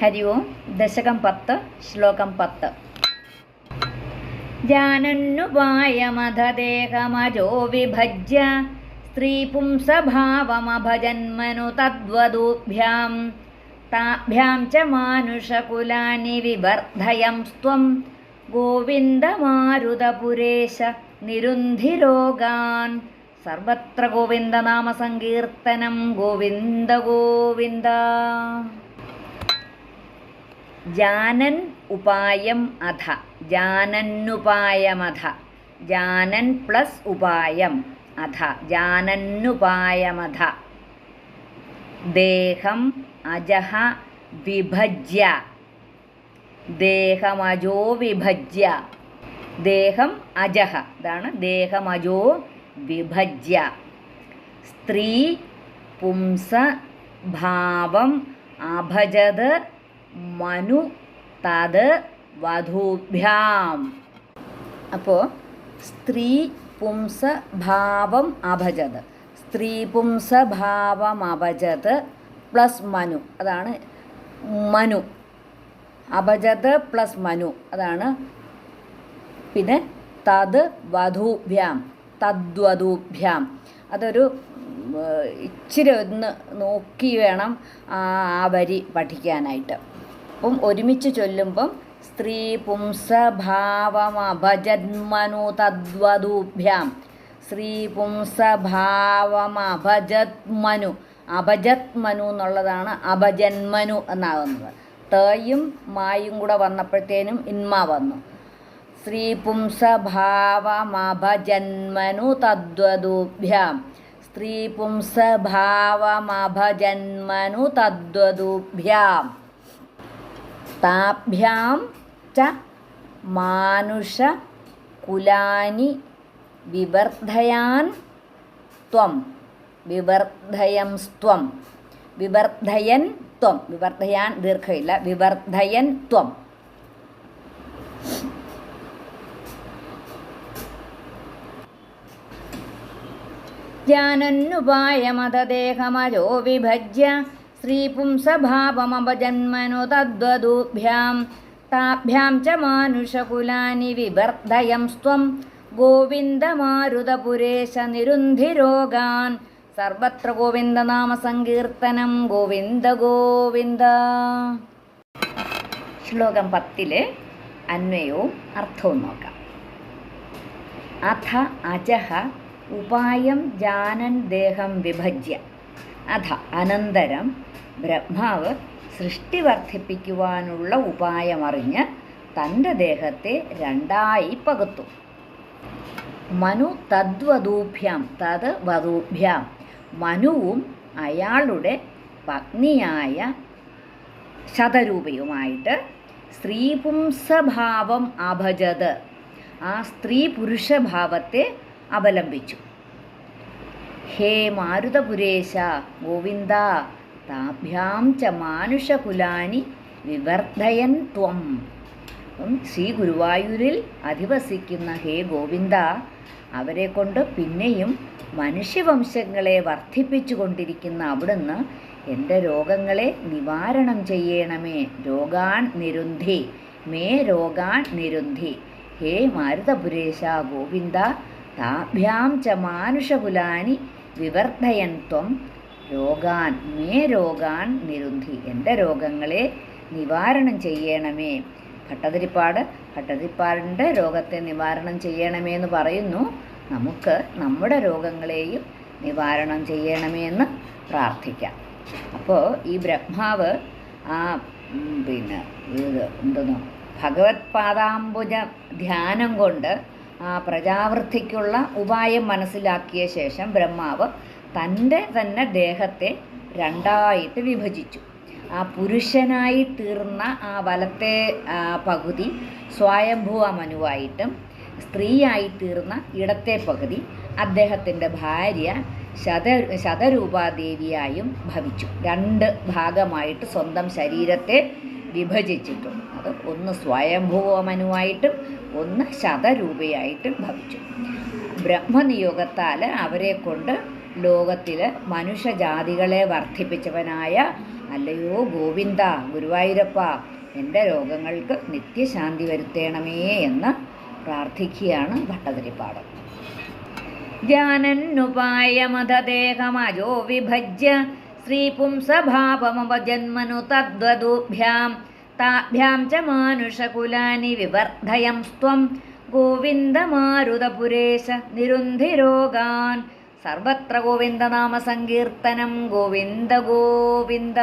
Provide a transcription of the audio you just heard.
ഹരി ഓം ദശകം പത്ത് ശ്ലോകം പത്ത് ജാനന്നുപായമധദേഹമജോ വിഭജ്യ സ്ത്രീപുംസഭാവമഭജന്മനു തദ്വദൂഭ്യാം താഭ്യാം ച മാനുഷകുലാനി വിവർദ്ധയം സ്ത്വം ഗോവിന്ദമാരുതപുരേശ നിരുന്ധിരോഗാൻ സർവത്ര ഗോവിന്ദനാമസങ്കീർത്തനം ഗോവിന്ദ ഗോവിന്ദ ജാനൻ ഉപായം അധ. ജാനന്നുപായമധ. ജാനൻ പ്ലസ് ഉപായം അധ. ജാനന്നുപായമധ. ദേഹം അജഹ വിഭജ്യ. ദേഹമജോ വിഭജ്യ. ദേഹം അജഹ. ഇതാണ് ദേഹമജോ വിഭജ്യ. സ്ത്രീ പുംസ ഭാവം അഭജത് മനു തത് വധൂഭ്യാം. അപ്പോൾ സ്ത്രീ പുംസ ഭാവം അഭജത്. സ്ത്രീ പുംസ ഭാവം അഭജത് പ്ലസ് മനു. അതാണ് മനു. അഭജത് പ്ലസ് മനു. അതാണ് പിന്നെ തത് വധൂഭ്യാം. തദ്വധൂഭ്യാം. അതൊരു ഇച്ചിരി ഒന്ന് നോക്കി വേണം ആ വരി പഠിക്കാനായിട്ട്. അപ്പം ഒരുമിച്ച് ചൊല്ലുമ്പം സ്ത്രീ പുംസ തദ്വദൂഭ്യാം. സ്ത്രീ പുംസ ഭാവം അഭജത്മനു അഭജത്മനു എന്നുള്ളതാണ് അഭജന്മനു എന്നാകുന്നത്. തേയും മായും കൂടെ വന്നപ്പോഴത്തേനും ഇന്മ വന്നു. സ്ത്രീ പുംസ ഭാവമഭജന്മനു തദ്വദൂഭ്യാം. സ്ത്രീ പുംസ ഭാവമഭജന്മനു തദ്വദൂഭ്യാം. താഭ്യാം ച മാനുഷ കുലാനി വിവർദ്ധയാൻ ത്വം. വിവർദ്ധയം സ്ത്വം. വിവർദ്ധയൻ ത്വം. വിവർദ്ധയാൻ ദീർഘയില്ല വിവർദ്ധയൻ ത്വം. ജാനന്നുപായമതദേഹമജോ വിഭജ്യ ശ്രീപുംസഭാവമപജന്മനു തദ്വദൂഭ്യാം താഭ്യാം ച മാനുഷകുലാനി വിവർദ്ധയം സ്വം ഗോവിന്ദമാരുതപുരേശ നിരുന്ധിരോഗാൻ സർവത്ര ഗോവിന്ദനാമസങ്കീർത്തനം ഗോവിന്ദ ഗോവിന്ദ ശ്ലോകം പത്തിലെ അന്വയവും അർത്ഥവും നോക്കാം. അഥ അജഹ ഉപായം ജാനൻ ദേഹം വിഭജ്യ. അഥ അനന്തരം ബ്രഹ്മാവ് സൃഷ്ടി വർദ്ധിപ്പിക്കുവാനുള്ള ഉപായമറിഞ്ഞ് തന്റെ ദേഹത്തെ രണ്ടായി പകുത്തു. മനു തദ്വധൂഭ്യാം തത് വധൂഭ്യാം. മനുവും അയാളുടെ പത്നിയായ ശതരൂപയുമായിട്ട് സ്ത്രീപുംസഭാവം അഭജത്. ആ സ്ത്രീ പുരുഷഭാവത്തെ അവലംബിച്ചു. ഹേ മാരുതപുരേശ ഗോവിന്ദ താഭ്യാം ച മാനുഷകുലാനി വിവർദ്ധയൻ ത്വം. ശ്രീ ഗുരുവായൂരിൽ അധിവസിക്കുന്ന ഹേ ഗോവിന്ദ അവരെ കൊണ്ട് പിന്നെയും മനുഷ്യവംശങ്ങളെ വർദ്ധിപ്പിച്ചു കൊണ്ടിരിക്കുന്ന അവിടുന്ന് എന്റെ രോഗങ്ങളെ നിവാരണം ചെയ്യണമേ. രോഗാൻ നിരുന്ധി മേ രോഗാൻ നിരുന്ധി. ഹേ മാരുതപുരേശ ഗോവിന്ദ താഭ്യാം ച മാനുഷകുലാനി വിവർദ്ധയൻ ത്വം രോഗാൻ മേ രോഗാൻ നിരുന്ധി. എന്റെ രോഗങ്ങളെ നിവാരണം ചെയ്യണമേ. ഭട്ടതിരിപ്പാട് ഭട്ടതിരിപ്പാടിന്റെ രോഗത്തെ നിവാരണം ചെയ്യണമേ എന്ന് പറയുന്നു. നമുക്ക് നമ്മുടെ രോഗങ്ങളെയും നിവാരണം ചെയ്യണമേ എന്ന് പ്രാർത്ഥിക്കാം. അപ്പോൾ ഈ ബ്രഹ്മാവ് ആ പിന്നെ ഇത് എന്തെന്ന് ഭഗവത് പാദാംബുജ ധ്യാനം കൊണ്ട് ആ പ്രജാവൃത്തിക്കുള്ള ഉപായം മനസ്സിലാക്കിയ ശേഷം ബ്രഹ്മാവ് തന്റെ തന്നെ ദേഹത്തെ രണ്ടായിട്ട് വിഭജിച്ചു. ആ പുരുഷനായി തീർന്ന ആ വലത്തെ പകുതി സ്വയംഭൂ മനുവായിട്ടും സ്ത്രീയായി തീർന്ന ഇടത്തെ പകുതി അദ്ദേഹത്തിന്റെ ഭാര്യ ശത ശതരൂപാദേവിയായും ഭവിച്ചു. രണ്ട് ഭാഗമായിട്ട് സ്വന്തം ശരീരത്തെ വിഭജിച്ചിട്ടുണ്ട് അത് ഒന്ന് സ്വയംഭുവ മനുവായിട്ടും ഒന്ന് ശതരൂപയായിട്ടും ഭവിച്ചു. ബ്രഹ്മനിയോഗത്താൽ അവരെ കൊണ്ട് ലോകത്തിൽ മനുഷ്യജാതികളെ വർദ്ധിപ്പിച്ചവനായ അല്ലയോ ഗോവിന്ദ ഗുരുവായൂരപ്പ എന്റെ രോഗങ്ങൾക്ക് നിത്യശാന്തി വരുത്തേണമേ എന്ന് പ്രാർത്ഥിക്കുകയാണ് ഭട്ടതിരിപ്പാട്. ജാനന്നുപായമതദേഹമജോ വിഭജ്യ ശ്രീപുംസഭാവമപജന്മനു തദ്വദൂഭ്യാം താഭ്യാം ച മാനുഷകുലാനി വിവർദ്ധയം സ്വം ഗോവിന്ദമാരുതപുരേശ നിരുന്ധിരോഗാൻ. സർവത്ര ഗോവിന്ദനാമസങ്കീർത്തനം ഗോവിന്ദ ഗോവിന്ദ.